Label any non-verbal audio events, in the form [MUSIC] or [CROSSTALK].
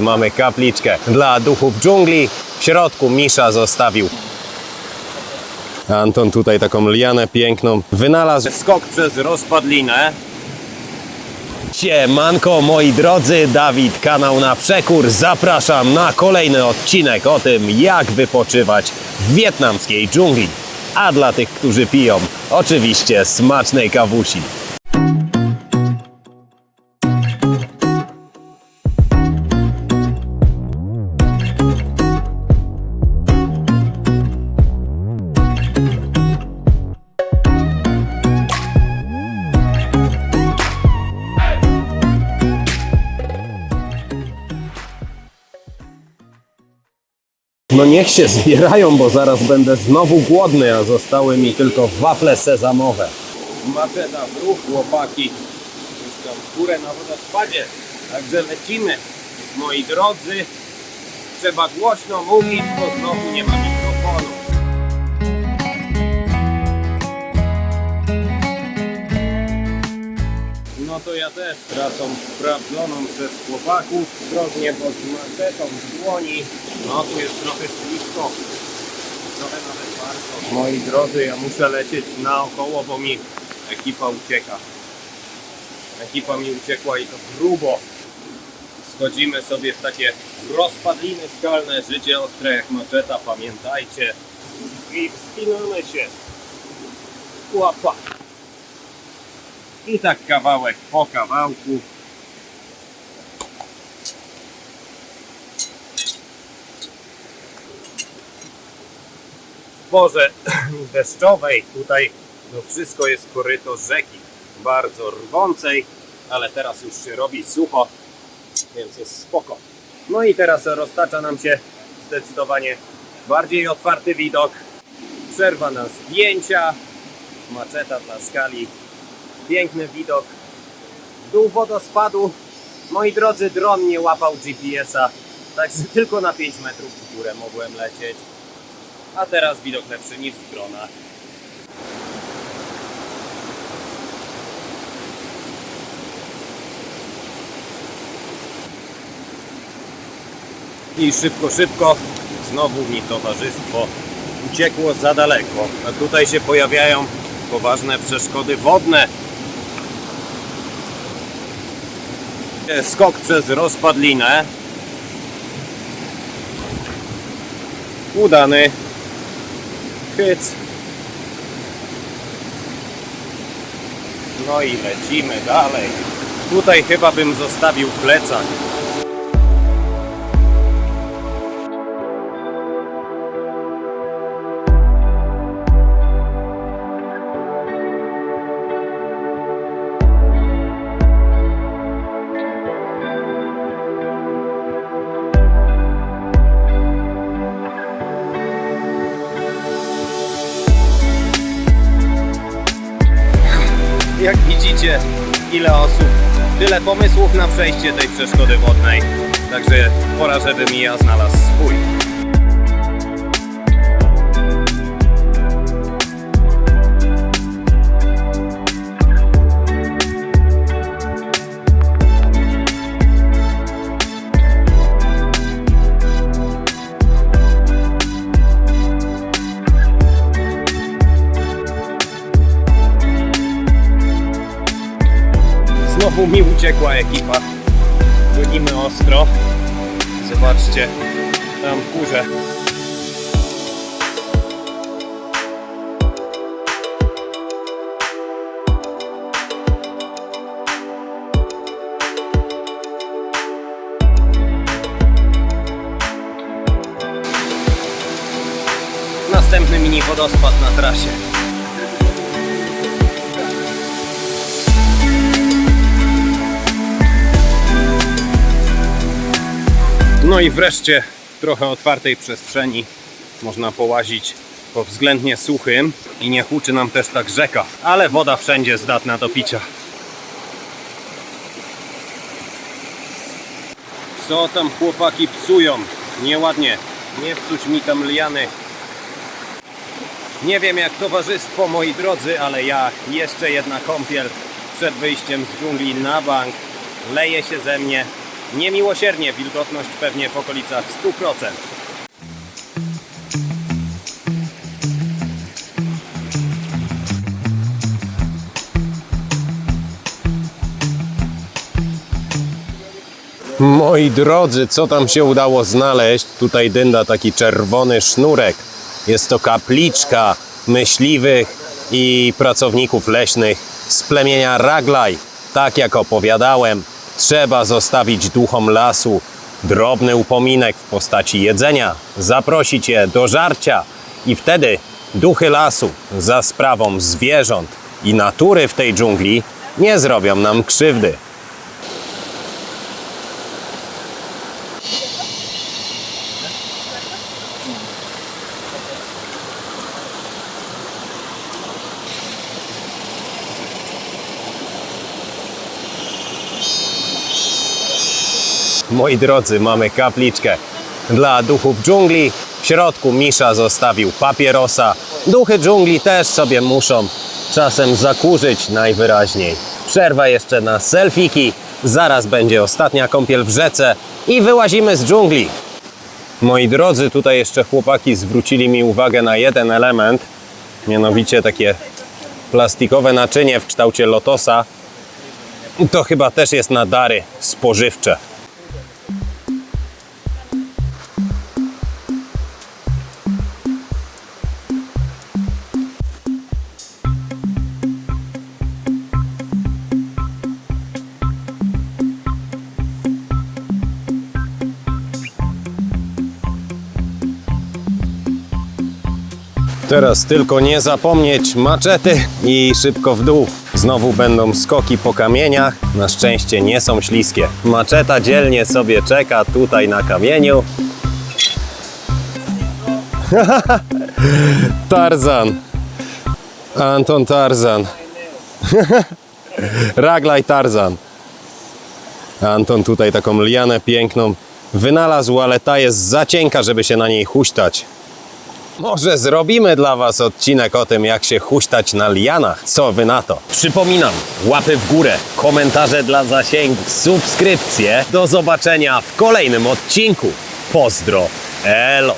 Mamy kapliczkę dla duchów dżungli. W środku Misza zostawił. Anton tutaj taką lianę piękną wynalazł. Skok przez rozpadlinę. Siemanko moi drodzy, Dawid, kanał na przekór. Zapraszam na kolejny odcinek o tym, jak wypoczywać w wietnamskiej dżungli. A dla tych, którzy piją, oczywiście smacznej kawusi. No niech się zbierają, bo zaraz będę znowu głodny, a zostały mi tylko wafle sezamowe. Maczeta w ruch, chłopaki. Już tam w na wodospadzie. Także lecimy. Moi drodzy, trzeba głośno mówić, bo znowu nie ma mikrofonu. No to ja też trasą sprawdzoną przez chłopaków, drobnie pod maczetą w dłoni. No tu jest trochę ślisko, trochę nawet bardzo. Moi drodzy, ja muszę lecieć naokoło, bo mi ekipa ucieka. Ekipa mi uciekła i to grubo. Schodzimy sobie w takie rozpadliny skalne, życie ostre jak maczeta, pamiętajcie. I wspinamy się. Łapa. I tak kawałek po kawałku. W porze [CLEARS THROAT] deszczowej tutaj no wszystko jest koryto rzeki. Bardzo rwącej, ale teraz już się robi sucho, więc jest spoko. No i teraz roztacza nam się zdecydowanie bardziej otwarty widok. Przerwa na zdjęcia, maczeta dla skali piękny widok. Dół wodospadu. Moi drodzy, dron nie łapał GPS-a, także tylko na 5 metrów w górę mogłem lecieć. A teraz widok lepszy niż z drona. I szybko, szybko, znowu mi towarzystwo uciekło za daleko. A tutaj się pojawiają poważne przeszkody wodne. Skok przez rozpadlinę. Udany. Hyc. No i lecimy dalej. Tutaj chyba bym zostawił plecak. Jak widzicie, ile osób, tyle pomysłów na przejście tej przeszkody wodnej. Także pora, żebym i ja znalazł swój. Znowu mi uciekła ekipa. Gonimy ostro. Zobaczcie, tam w górze. Następny mini wodospad na trasie. No i wreszcie trochę otwartej przestrzeni można połazić po względnie suchym i nie huczy nam też tak rzeka, ale woda wszędzie zdatna do picia. Co tam chłopaki psują? Nieładnie. Nie psuć mi tam liany. Nie wiem jak towarzystwo moi drodzy, ale ja jeszcze jedna kąpiel przed wyjściem z dżungli na bank. Leje się ze mnie niemiłosiernie, wilgotność pewnie w okolicach 100%. Moi drodzy, co tam się udało znaleźć? Tutaj dynda taki czerwony sznurek. Jest to kapliczka myśliwych i pracowników leśnych z plemienia Raglaj. Tak jak opowiadałem, trzeba zostawić duchom lasu drobny upominek w postaci jedzenia, zaprosić je do żarcia i wtedy duchy lasu za sprawą zwierząt i natury w tej dżungli nie zrobią nam krzywdy. Moi drodzy, mamy kapliczkę dla duchów dżungli. W środku Misza zostawił papierosa. Duchy dżungli też sobie muszą czasem zakurzyć najwyraźniej. Przerwa jeszcze na selfiki. Zaraz będzie ostatnia kąpiel w rzece i wyłazimy z dżungli. Moi drodzy, tutaj jeszcze chłopaki zwrócili mi uwagę na jeden element, mianowicie takie plastikowe naczynie w kształcie lotosa. To chyba też jest na dary spożywcze. Teraz tylko nie zapomnieć maczety i szybko w dół. Znowu będą skoki po kamieniach. Na szczęście nie są śliskie. Maczeta dzielnie sobie czeka tutaj na kamieniu. [LAUGHS] Tarzan. Anton Tarzan. [LAUGHS] Raglaj Tarzan. Anton tutaj taką lianę piękną wynalazł, ale ta jest za cienka, żeby się na niej huśtać. Może zrobimy dla Was odcinek o tym, jak się huśtać na lianach. Co Wy na to? Przypominam, łapy w górę, komentarze dla zasięgu, subskrypcje. Do zobaczenia w kolejnym odcinku. Pozdro, elo!